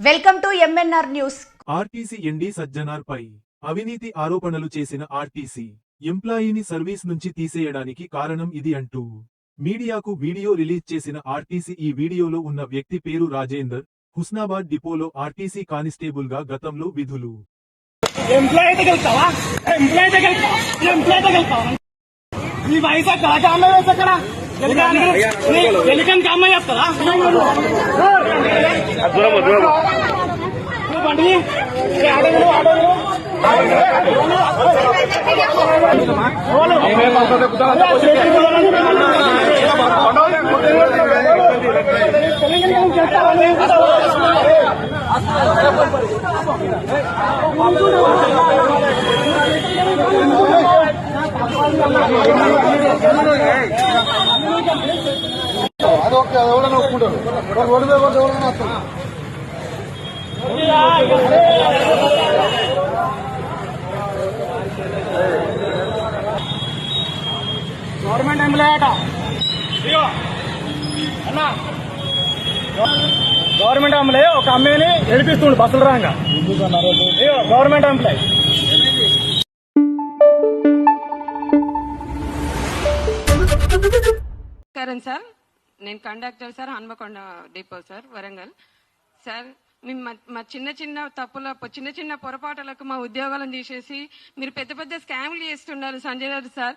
Welcome to M N R news RTC MD Sajjanar పై అవినీతి ఆరోపణలు చేసిన ఆర్టీసీ ఎంప్లాయీని సర్వీస్ నుంచి తీసేయడానికి కారణం ఇది అంటూ మీడియాకు వీడియో రిలీజ్ చేసిన ఆర్టీసీ ఈ వీడియోలో ఉన్న వ్యక్తి పేరు రాజేందర్. హుస్నాబాద్ డిపోలో ఆర్టీసీ కానిస్టేబుల్గా గతంలో విధులు. ఎంప్లాయ్ আন্টি ಅದಕ್ಕೆ ಅದೊಳಗೆ ನಾವು ಕೂಡ ಒಂದು ಒಡವೆ గవర్నమెంట్ ఎంప్లాయ్ అట. అన్నా. గవర్నమెంట్ ఎంప్లాయ్ ఒక అమ్మాయిని ఏడిపిస్తుండు బస్సులు రాగా. ఇదిగో గవర్నమెంట్ ఎంప్లాయ్. నమస్కారం సార్. నేను conductor sir. Hanamkonda depot sir. Warangal. Sir మేము మా- మా చిన్న చిన్న తప్పుల చిన్న చిన్న పొరపాటులకు మా ఉద్యోగాలను తీసేసి మీరు పెద్ద పెద్ద స్కామ్లు చేస్తున్నారు సంజయ్ గారు సార్.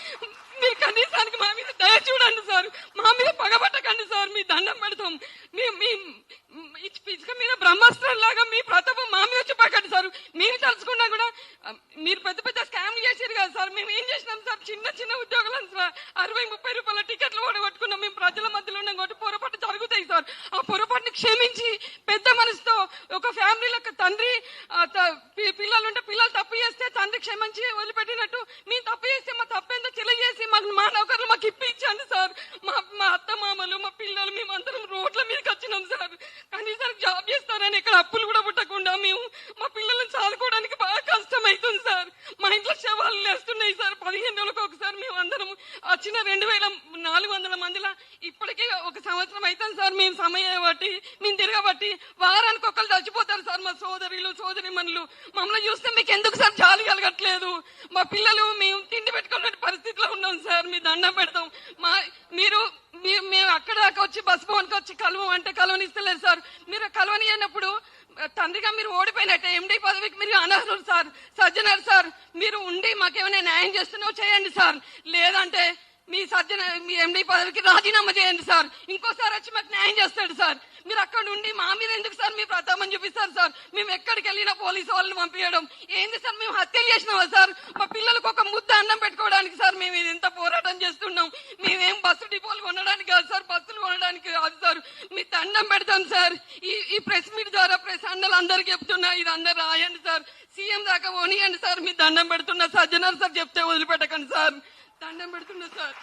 మీ కనీసానికి మా మీద దయ చూడండి సార్. మా మీద పగబట్టకండి సార్. మీ దండం పెడతాం. మీ- మీ ఇసుక మీద బ్రహ్మాస్త్రం లాగా మీ ప్రతాపం మా మీద చూపకండి సార్. మేము తలుచుకున్నా కూడా మీరు పెద్ద పెద్ద స్కామ్లు చేశారు కదా సార్. మేము ఏం చేసినాం సార్? చిన్న చిన్న ఉద్యోగాలను సార్. అరవై ముప్పై రూపాయల టికెట్లు ఓడగొట్టుకున్నాం. మేము ప్రజల మధ్యలో ఉన్నాం కాబట్టి పొరపాటు జరుగుతాయి సార్. ఆ పొరపాటుని క్షమించి పెద్ద మనసుతో ఒక ఫ్యామిలీలకు తండ్రి పిల్లలు ఉంటే పిల్లలు తప్పు చేస్తే తండ్రి క్షమించి వదిలిపెట్టినట్టు. మేము తప్పు చేస్తే మా తప్పే మాకు మా నౌకర్లు మాకు ఇప్పించండి సార్. మా మా అత్త మామలు మా పిల్లలు మేమందరం రోడ్ల మీదకి వచ్చినాం సార్. కానీ సార్ జాబ్ చేస్తారని ఇక్కడ అప్పులు కూడా పుట్టకుండా మేము మా పిల్లల్ని చాలుకోవడానికి బాగా కష్టం అవుతుంది సార్. మా ఇంట్లో శవాలు లేస్తున్నాయి సార్. పదిహేను రోజులకు ఒకసారి మేము అందరం వచ్చిన రెండు వేల నాలుగు వందల మందిలో ఇప్పటికే ఒక సంవత్సరం అవుతుంది సార్. మేము సమయం బట్టి మేము తిరగబట్టి వారానికి ఒకళ్ళు చచ్చిపోతారు సార్ మా సోదరులు సోదరి మనులు మమ్మల్ని చూస్తే మీకు ఎందుకు సార్ లేదు. మా పిల్లలు మేము తిండి పెట్టుకునే పరిస్థితిలో ఉన్నాం సార్. మీ దండం పెడతాం. మా మీరు మేము అక్కడ దాకా వచ్చి బస్ భవన్కి వచ్చి కలువ అంటే కలవనిస్తలేరు సార్. మీరు కలవనియనప్పుడు తండ్రిగా మీరు ఓడిపోయినట్టే ఎండి పదవికి మీరు అనర్హులు సార్. సజ్జనారు సార్ మీరు ఉండి మాకేమైనా న్యాయం చేస్తున్నావు చేయండి సార్. లేదంటే మీ సజ్జన మీ ఎండి పదవికి రాజీనామా చేయండి సార్. ఇంకోసారి వచ్చి మాకు న్యాయం చేస్తాడు సార్. మీరు అక్కడ ఉండి మా మీద ఎందుకు సార్ మీ ప్రతాపం చూపిస్తారు సార్? మేము ఎక్కడికి వెళ్ళినా పోలీసు వాళ్ళని పంపించడం. ఏంది సార్ మేము హత్యలు చేసినామా సార్? మా పిల్లలకు ఒక ముద్ద అన్నం పెట్టుకోవడానికి సార్ మేము ఇది ఎంత పోరాటం చేస్తున్నాం. మేమేం బస్సు డిపోలు కొనడానికి కాదు సార్ బస్సులు కొనడానికి కాదు సార్. మీ దండం పెడతాం సార్. ఈ ఈ ప్రెస్ మీట్ ద్వారా ప్రెస్ అన్నలు అందరికి చెప్తున్నా ఇది అందరు రాయండి సార్. సీఎం దాకా పోనీయండి సార్ మీ దండం పెడుతున్నా సజ్జనార్ సార్ చెప్తే వదిలిపెట్టకండి సార్. దండం పెడుతున్నా సార్.